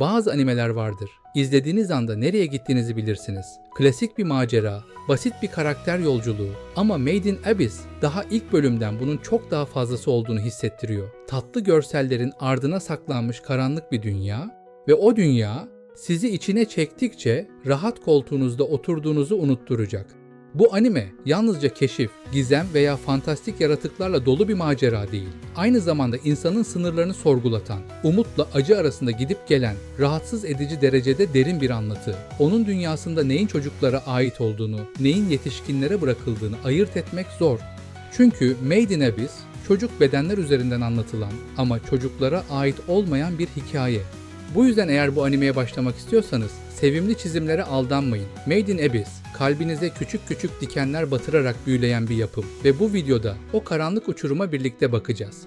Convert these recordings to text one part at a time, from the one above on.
Bazı animeler vardır. İzlediğiniz anda nereye gittiğinizi bilirsiniz. Klasik bir macera, basit bir karakter yolculuğu ama Made in Abyss daha ilk bölümden bunun çok daha fazlası olduğunu hissettiriyor. Tatlı görsellerin ardına saklanmış karanlık bir dünya ve o dünya sizi içine çektikçe rahat koltuğunuzda oturduğunuzu unutturacak. Bu anime yalnızca keşif, gizem veya fantastik yaratıklarla dolu bir macera değil. Aynı zamanda insanın sınırlarını sorgulatan, umutla acı arasında gidip gelen, rahatsız edici derecede derin bir anlatı. Onun dünyasında neyin çocuklara ait olduğunu, neyin yetişkinlere bırakıldığını ayırt etmek zor. Çünkü Made in Abyss, çocuk bedenler üzerinden anlatılan ama çocuklara ait olmayan bir hikaye. Bu yüzden eğer bu animeye başlamak istiyorsanız sevimli çizimlere aldanmayın. Made in Abyss, kalbinize küçük küçük dikenler batırarak büyüleyen bir yapım ve bu videoda o karanlık uçuruma birlikte bakacağız.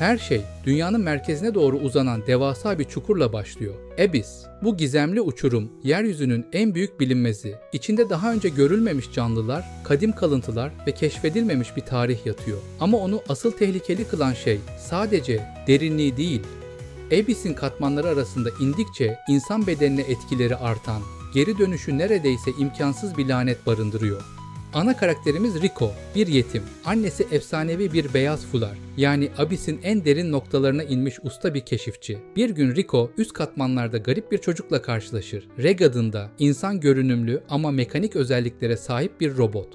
Her şey dünyanın merkezine doğru uzanan devasa bir çukurla başlıyor. Abyss, bu gizemli uçurum, yeryüzünün en büyük bilinmezi. İçinde daha önce görülmemiş canlılar, kadim kalıntılar ve keşfedilmemiş bir tarih yatıyor. Ama onu asıl tehlikeli kılan şey sadece derinliği değil, Abyss'in katmanları arasında indikçe insan bedenine etkileri artan, geri dönüşü neredeyse imkansız bir lanet barındırıyor. Ana karakterimiz Rico, bir yetim. Annesi efsanevi bir beyaz fular. Yani Abyss'in en derin noktalarına inmiş usta bir keşifçi. Bir gün Rico üst katmanlarda garip bir çocukla karşılaşır. Reg adında insan görünümlü ama mekanik özelliklere sahip bir robot.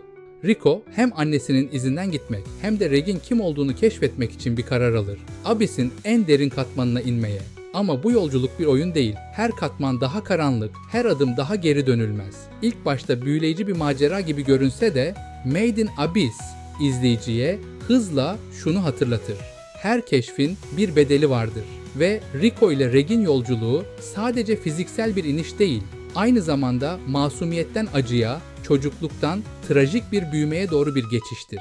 Rico hem annesinin izinden gitmek hem de Reg'in kim olduğunu keşfetmek için bir karar alır. Abyss'in en derin katmanına inmeye. Ama bu yolculuk bir oyun değil. Her katman daha karanlık, her adım daha geri dönülmez. İlk başta büyüleyici bir macera gibi görünse de Made in Abyss izleyiciye hızla şunu hatırlatır. Her keşfin bir bedeli vardır ve Rico ile Reg'in yolculuğu sadece fiziksel bir iniş değil, aynı zamanda masumiyetten acıya, çocukluktan trajik bir büyümeye doğru bir geçiştir.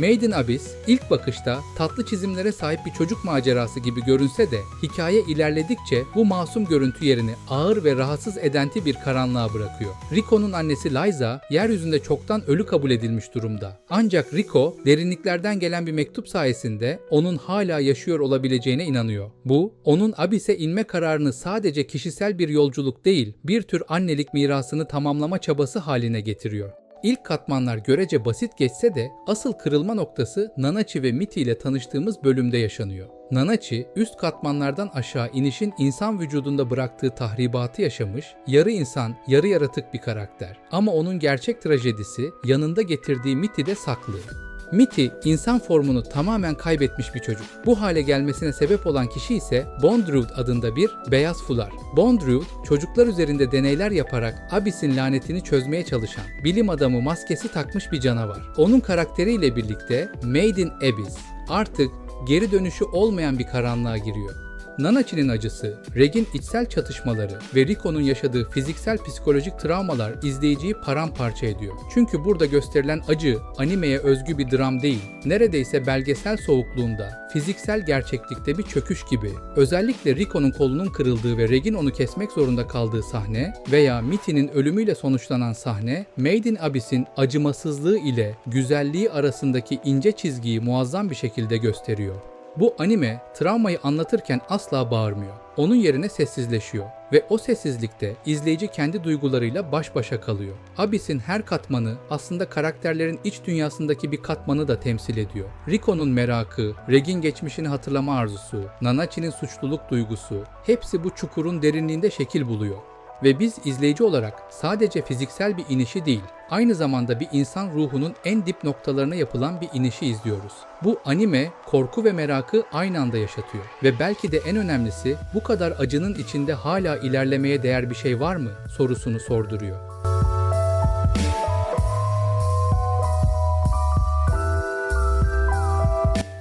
Made in Abyss ilk bakışta tatlı çizimlere sahip bir çocuk macerası gibi görünse de hikaye ilerledikçe bu masum görüntü yerini ağır ve rahatsız edenti bir karanlığa bırakıyor. Rico'nun annesi Liza yeryüzünde çoktan ölü kabul edilmiş durumda. Ancak Rico derinliklerden gelen bir mektup sayesinde onun hala yaşıyor olabileceğine inanıyor. Bu onun Abyss'e inme kararını sadece kişisel bir yolculuk değil, bir tür annelik mirasını tamamlama çabası haline getiriyor. İlk katmanlar görece basit geçse de asıl kırılma noktası Nanachi ve Miti ile tanıştığımız bölümde yaşanıyor. Nanachi üst katmanlardan aşağı inişin insan vücudunda bıraktığı tahribatı yaşamış, yarı insan, yarı yaratık bir karakter. Ama onun gerçek trajedisi yanında getirdiği Miti'de saklı. Mitty insan formunu tamamen kaybetmiş bir çocuk. Bu hale gelmesine sebep olan kişi ise Bondrewd adında bir beyaz fular. Bondrewd çocuklar üzerinde deneyler yaparak Abyss'in lanetini çözmeye çalışan bilim adamı maskesi takmış bir canavar. Onun karakteriyle birlikte Made in Abyss artık geri dönüşü olmayan bir karanlığa giriyor. Nanachi'nin acısı, Reg'in içsel çatışmaları ve Rico'nun yaşadığı fiziksel psikolojik travmalar izleyiciyi paramparça ediyor. Çünkü burada gösterilen acı animeye özgü bir dram değil, neredeyse belgesel soğukluğunda, fiziksel gerçeklikte bir çöküş gibi. Özellikle Rico'nun kolunun kırıldığı ve Reg'in onu kesmek zorunda kaldığı sahne veya Mitty'nin ölümüyle sonuçlanan sahne, Made in Abyss'in acımasızlığı ile güzelliği arasındaki ince çizgiyi muazzam bir şekilde gösteriyor. Bu anime travmayı anlatırken asla bağırmıyor. Onun yerine sessizleşiyor ve o sessizlikte izleyici kendi duygularıyla baş başa kalıyor. Abyss'in her katmanı aslında karakterlerin iç dünyasındaki bir katmanı da temsil ediyor. Rico'nun merakı, Reg'in geçmişini hatırlama arzusu, Nanachi'nin suçluluk duygusu hepsi bu çukurun derinliğinde şekil buluyor. Ve biz izleyici olarak sadece fiziksel bir inişi değil, aynı zamanda bir insan ruhunun en dip noktalarına yapılan bir inişi izliyoruz. Bu anime korku ve merakı aynı anda yaşatıyor. Ve belki de en önemlisi bu kadar acının içinde hala ilerlemeye değer bir şey var mı sorusunu sorduruyor.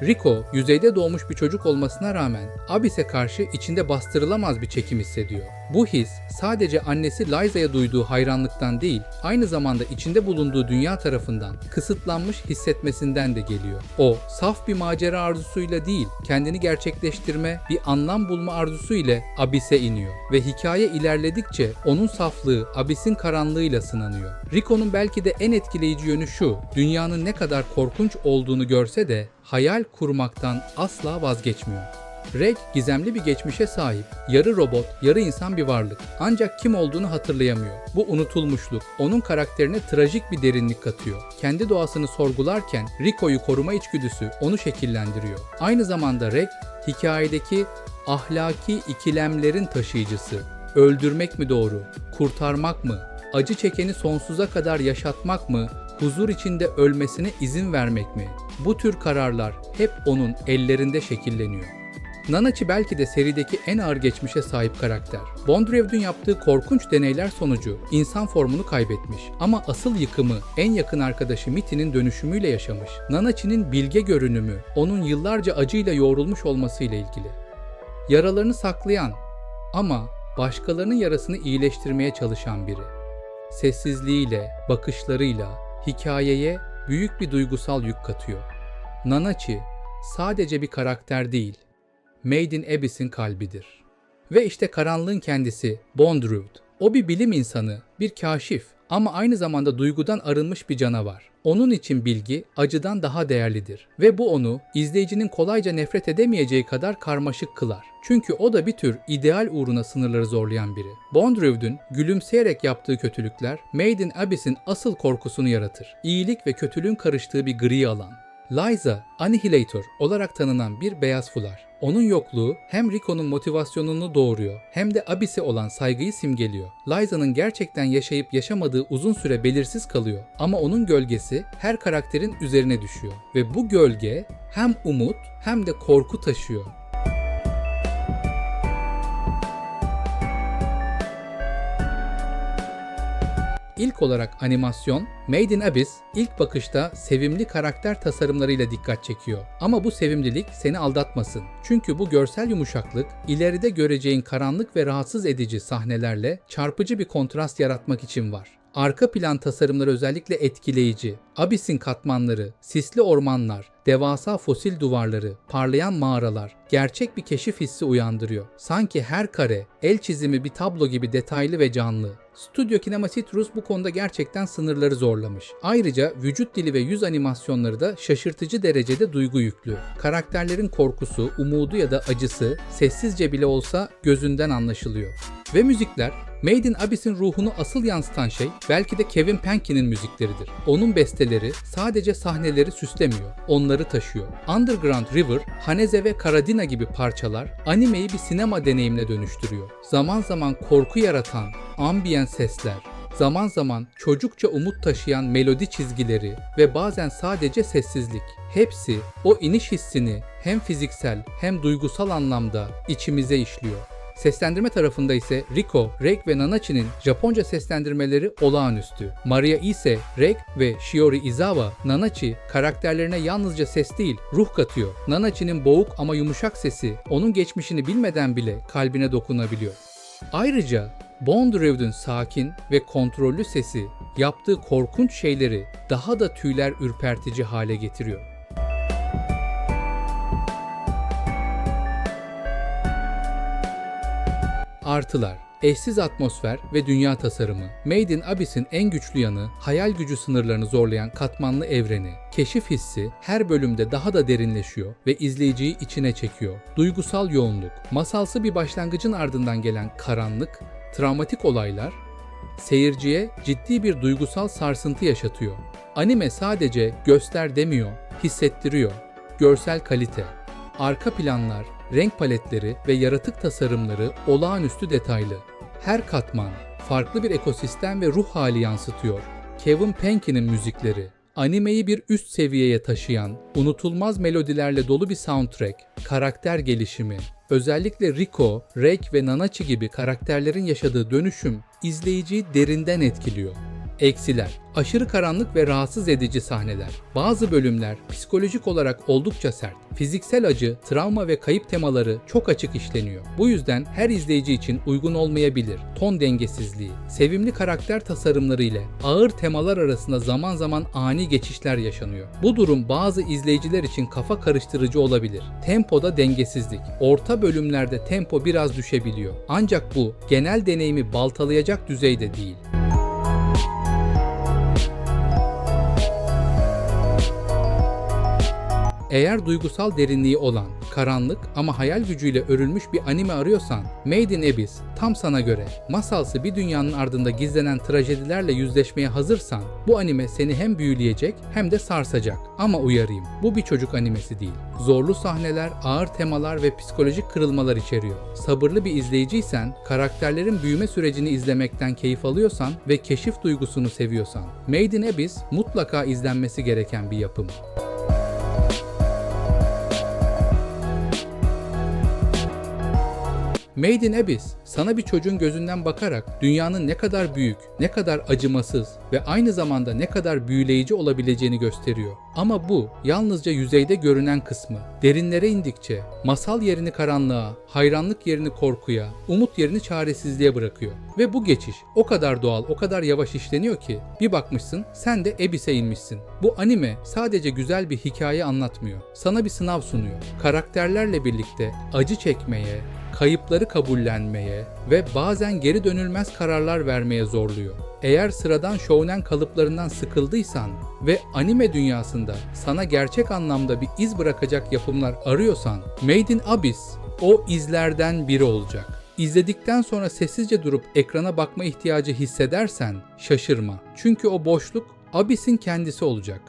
Rico, yüzeyde doğmuş bir çocuk olmasına rağmen Abyss'e karşı içinde bastırılamaz bir çekim hissediyor. Bu his sadece annesi Liza'ya duyduğu hayranlıktan değil, aynı zamanda içinde bulunduğu dünya tarafından kısıtlanmış hissetmesinden de geliyor. O, saf bir macera arzusuyla değil, kendini gerçekleştirme, bir anlam bulma arzusu Abyss'e iniyor ve hikaye ilerledikçe onun saflığı Abyss'in karanlığıyla sınanıyor. Rico'nun belki de en etkileyici yönü şu, dünyanın ne kadar korkunç olduğunu görse de hayal kurmaktan asla vazgeçmiyor. Reg gizemli bir geçmişe sahip, yarı robot, yarı insan bir varlık. Ancak kim olduğunu hatırlayamıyor. Bu unutulmuşluk onun karakterine trajik bir derinlik katıyor. Kendi doğasını sorgularken Rico'yu koruma içgüdüsü onu şekillendiriyor. Aynı zamanda Reg hikayedeki ahlaki ikilemlerin taşıyıcısı. Öldürmek mi doğru, kurtarmak mı, acı çekeni sonsuza kadar yaşatmak mı, huzur içinde ölmesine izin vermek mi? Bu tür kararlar hep onun ellerinde şekilleniyor. Nanachi belki de serideki en ağır geçmişe sahip karakter. Bondrev'dün yaptığı korkunç deneyler sonucu insan formunu kaybetmiş ama asıl yıkımı en yakın arkadaşı Mitty'nin dönüşümüyle yaşamış. Nanachi'nin bilge görünümü onun yıllarca acıyla yoğrulmuş olmasıyla ilgili. Yaralarını saklayan ama başkalarının yarasını iyileştirmeye çalışan biri. Sessizliğiyle, bakışlarıyla hikayeye büyük bir duygusal yük katıyor. Nanachi sadece bir karakter değil, Made in Abyss'in kalbidir. Ve işte karanlığın kendisi Bondrewd. O bir bilim insanı, bir kaşif ama aynı zamanda duygudan arınmış bir canavar. Onun için bilgi acıdan daha değerlidir ve bu onu izleyicinin kolayca nefret edemeyeceği kadar karmaşık kılar. Çünkü o da bir tür ideal uğruna sınırları zorlayan biri. Bondrewd'ün gülümseyerek yaptığı kötülükler Made in Abyss'in asıl korkusunu yaratır. İyilik ve kötülüğün karıştığı bir gri alan. Liza, Annihilator olarak tanınan bir beyaz fular. Onun yokluğu hem Rico'nun motivasyonunu doğuruyor hem de Abyss'e olan saygıyı simgeliyor. Liza'nın gerçekten yaşayıp yaşamadığı uzun süre belirsiz kalıyor ama onun gölgesi her karakterin üzerine düşüyor ve bu gölge hem umut hem de korku taşıyor. İlk olarak animasyon, Made in Abyss ilk bakışta sevimli karakter tasarımlarıyla dikkat çekiyor. Ama bu sevimlilik seni aldatmasın. Çünkü bu görsel yumuşaklık ileride göreceğin karanlık ve rahatsız edici sahnelerle çarpıcı bir kontrast yaratmak için var. Arka plan tasarımları özellikle etkileyici. Abyss'in katmanları, sisli ormanlar, devasa fosil duvarları, parlayan mağaralar gerçek bir keşif hissi uyandırıyor. Sanki her kare, el çizimi bir tablo gibi detaylı ve canlı. Studio Kinema Citrus bu konuda gerçekten sınırları zorlamış. Ayrıca vücut dili ve yüz animasyonları da şaşırtıcı derecede duygu yüklü. Karakterlerin korkusu, umudu ya da acısı sessizce bile olsa gözünden anlaşılıyor. Ve müzikler Made in Abyss'in ruhunu asıl yansıtan şey belki de Kevin Penke'nin müzikleridir. Onun besteleri sadece sahneleri süslemiyor, onları taşıyor. Underground River, Haneze ve Karadina gibi parçalar animeyi bir sinema deneyimine dönüştürüyor. Zaman zaman korku yaratan ambient sesler, zaman zaman çocukça umut taşıyan melodi çizgileri ve bazen sadece sessizlik. Hepsi o iniş hissini hem fiziksel hem duygusal anlamda içimize işliyor. Seslendirme tarafında ise Riko, Rek ve Nanachi'nin Japonca seslendirmeleri olağanüstü. Maria Ise, Rek ve Shiori Izawa, Nanachi karakterlerine yalnızca ses değil, ruh katıyor. Nanachi'nin boğuk ama yumuşak sesi onun geçmişini bilmeden bile kalbine dokunabiliyor. Ayrıca Bondrewd'ün sakin ve kontrollü sesi yaptığı korkunç şeyleri daha da tüyler ürpertici hale getiriyor. Artılar Eşsiz atmosfer ve dünya tasarımı. Made in Abyss'in en güçlü yanı hayal gücü sınırlarını zorlayan katmanlı evreni. Keşif hissi her bölümde daha da derinleşiyor ve izleyiciyi içine çekiyor. Duygusal yoğunluk, masalsı bir başlangıcın ardından gelen karanlık, travmatik olaylar seyirciye ciddi bir duygusal sarsıntı yaşatıyor. Anime sadece göster demiyor, hissettiriyor. Görsel kalite, arka planlar, renk paletleri ve yaratık tasarımları olağanüstü detaylı. Her katman farklı bir ekosistem ve ruh hali yansıtıyor. Kevin Penke'nin müzikleri, animeyi bir üst seviyeye taşıyan, unutulmaz melodilerle dolu bir soundtrack, karakter gelişimi, özellikle Rico, Rek ve Nanachi gibi karakterlerin yaşadığı dönüşüm izleyiciyi derinden etkiliyor. Eksiler. Aşırı karanlık ve rahatsız edici sahneler. Bazı bölümler psikolojik olarak oldukça sert. Fiziksel acı, travma ve kayıp temaları çok açık işleniyor. Bu yüzden her izleyici için uygun olmayabilir. Ton dengesizliği, sevimli karakter tasarımları ile ağır temalar arasında zaman zaman ani geçişler yaşanıyor. Bu durum bazı izleyiciler için kafa karıştırıcı olabilir. Tempoda dengesizlik. Orta bölümlerde tempo biraz düşebiliyor. Ancak bu genel deneyimi baltalayacak düzeyde değil. Eğer duygusal derinliği olan, karanlık ama hayal gücüyle örülmüş bir anime arıyorsan, Made in Abyss tam sana göre. Masalsı bir dünyanın ardında gizlenen trajedilerle yüzleşmeye hazırsan, bu anime seni hem büyüleyecek hem de sarsacak. Ama uyarayım, bu bir çocuk animesi değil. Zorlu sahneler, ağır temalar ve psikolojik kırılmalar içeriyor. Sabırlı bir izleyiciysen, karakterlerin büyüme sürecini izlemekten keyif alıyorsan ve keşif duygusunu seviyorsan, Made in Abyss mutlaka izlenmesi gereken bir yapım. Made in Abyss, sana bir çocuğun gözünden bakarak dünyanın ne kadar büyük, ne kadar acımasız ve aynı zamanda ne kadar büyüleyici olabileceğini gösteriyor. Ama bu yalnızca yüzeyde görünen kısmı. Derinlere indikçe masal yerini karanlığa, hayranlık yerini korkuya, umut yerini çaresizliğe bırakıyor. Ve bu geçiş o kadar doğal, o kadar yavaş işleniyor ki bir bakmışsın sen de Abyss'e inmişsin. Bu anime sadece güzel bir hikaye anlatmıyor. Sana bir sınav sunuyor. Karakterlerle birlikte acı çekmeye, kayıpları kabullenmeye ve bazen geri dönülmez kararlar vermeye zorluyor. Eğer sıradan shounen kalıplarından sıkıldıysan ve anime dünyasında sana gerçek anlamda bir iz bırakacak yapımlar arıyorsan, Made in Abyss o izlerden biri olacak. İzledikten sonra sessizce durup ekrana bakma ihtiyacı hissedersen şaşırma. Çünkü o boşluk Abyss'in kendisi olacak.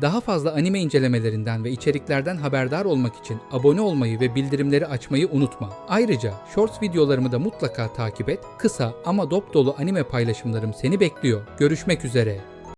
Daha fazla anime incelemelerinden ve içeriklerden haberdar olmak için abone olmayı ve bildirimleri açmayı unutma. Ayrıca Shorts videolarımı da mutlaka takip et. Kısa ama dop dolu anime paylaşımlarım seni bekliyor. Görüşmek üzere.